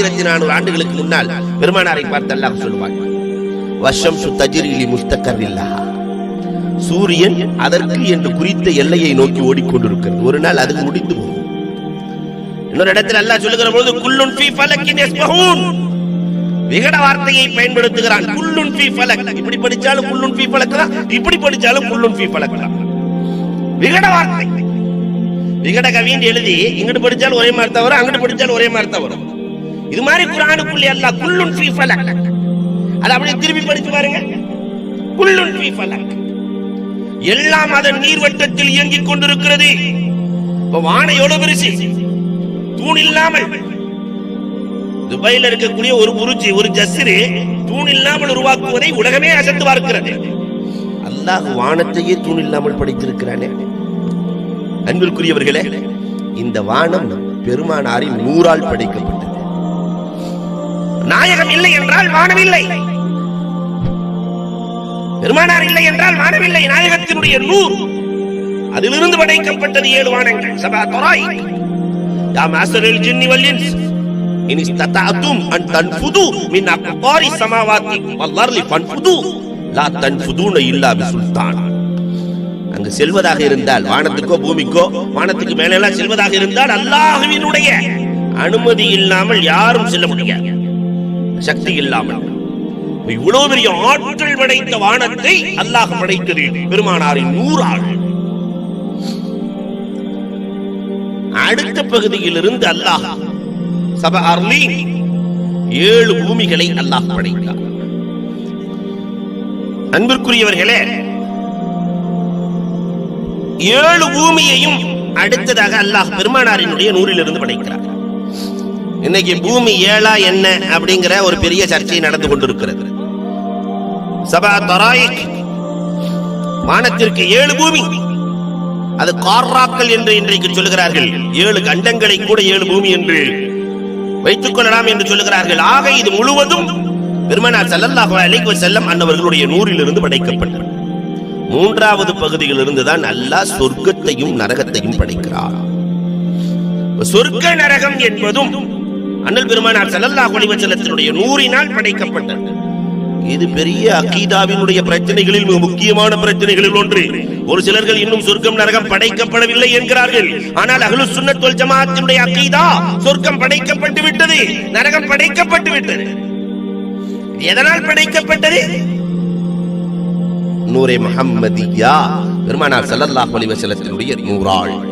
ஆயிரத்தி நானூறு ஆண்டுகளுக்கு முன்னால் பெருமானாரை பார்த்து அல்லாஹ் வருஷம் வஷம் தஜிரிலி சூரியன் அதற்கு என்று குறித்த எல்லையை நோக்கி ஓடிக்கொண்டிருக்கிறது. ஒரு நாள் அது முடிந்து போகும். இன்னொரு இடத்தில் அல்லாஹ் சொல்லுகிற பொழுது குல்லுன் ஃபீ ஃபலக்கின் யஸ்பஹூன். விகட வார்த்தையை பயன்படுத்துகிறான். குல்லுன் ஃபீ ஃபலக். இப்படி படிச்சாலும் குல்லுன் ஃபீ ஃபலக் தான் இப்படி படிச்சாலும் குல்லுன் ஃபீ ஃபலக் தான் விகட வார்த்தை. விகட கவின்னு எழுதி இங்கிட்டு படிச்சாலும் ஒரே மாதிரி தான் வரும் அங்கிட்டு படிச்சாலும் ஒரே மாதிரி தான் வரும். இது மாதிரி குரானுக்குள்ளே அல்லாஹ் குல்லுன் ஃபீ ஃபலக். அது அப்படியே திருப்பி படிச்சு பாருங்க. குல்லுன் ஃபீ ஃபலக். எல்லாம் அதன் நீர்வட்டத்தில் இயங்கிக் கொண்டிருக்கிறது. இப்ப வானம் எவ்வளவு பெருசு? தூண் இல்லாமல். துபாயில இருக்கக்கூடிய ஒரு புருஜி ஒரு ஜஸ்ரு தூண் இல்லாமல் உருவாக்குவதை உலகமே அசத்து பார்க்கிறது. அல்லாஹ் வானத்தையே தூண் இல்லாமல் படைத்திருக்கிறானே. அன்பிற்குரியவர்களே இந்த வானம் பெருமானாரின் நூறால் படைக்கப்பட்டது. நாயகம் இல்லை என்றால் வானம் இல்லை பெருமானார் இல்லை என்றால் வானம் இல்லை நாயகத்தினுடைய நூறு. அதிலிருந்து படைக்கப்பட்டது ஏழு வானங்கள். சபா தொராய். ஜின்னி அன் தன்ஃபுது மின் சமாவாத்தி வல்லர்லி லா தன்ஃபுதுன இல்லா பிசுல்தான் அங்கு செல்வதாக இருந்தால் வானத்துக்கோ பூமிக்கோ வானத்துக்கு மேலெல்லாம் செல்வதாக இருந்தால் அல்லாஹுவினுடைய அனுமதி இல்லாமல் யாரும் செல்ல முடியாது. சக்தி இல்லாமல். இவ்வளவு பெரிய ஆற்றல் படைத்த வானத்தை அல்லாஹ் படைத்தது. பெருமானாரின் நூறாள். அடுத்த பகுதியிலிருந்து அல்லாஹ் சப ஏழு பூமிகளை அல்லாஹ் படைத்தார். அன்பிற்குரியவர்களே ஏழு பூமியையும் அடுத்ததாக அல்லாஹ் பெருமானாரினுடைய நூறிலிருந்து படைக்கிறார். இன்னைக்கு பூமி ஏழா என்ன அப்படிங்கிற ஒரு பெரிய சர்ச்சை நடந்து கொண்டிருக்கிறது. சபா தராயிக். வானத்திற்கு ஏழு பூமி. அது கார்ராக்கள் என்று இன்றைக்கு சொல்லுகிறார்கள். ஏழு கண்டங்களை கூட ஏழு பூமி என்று வைத்துக் கொள்ளலாம் என்று சொல்லுகிறார்கள். ஆக இது முழுவதும் பெருமனார் ஸல்லல்லாஹு அலைக்கு செல்லம் அன்னவர்களுடைய நூறிலிருந்து படைக்கப்பட்டது. மூன்றாவது பகுதியிலிருந்து தான் அல்லாஹ் சொர்க்கத்தையும் நரகத்தையும் படைக்கிறார். சொர்க்க நரகம் என்பதும் அண்ணல் பெருமானார் செல்லல்லா அலைஹி நூறினால் படைக்கப்பட்டது. இது பெரிய அகீதாவினுடைய பிரச்சனைகளில் மிக முக்கியமான பிரச்சனைகளில் ஒன்று. ஒரு சிலர்கள் இன்னும் சொர்க்கம் நரகம் படைக்கப்படவில்லை என்கிறார்கள். ஆனால் அகலு சுன்னத் ஜமாத்தினுடைய அக்கீதா அகீதா சொர்க்கம் படைக்கப்பட்டு விட்டது நரகம் படைக்கப்பட்டு விட்டது. எதனால் படைக்கப்பட்டது? நூரே முகம்மதியா பெருமானார் ஸல்லல்லாஹு அலைஹி நூறாள்.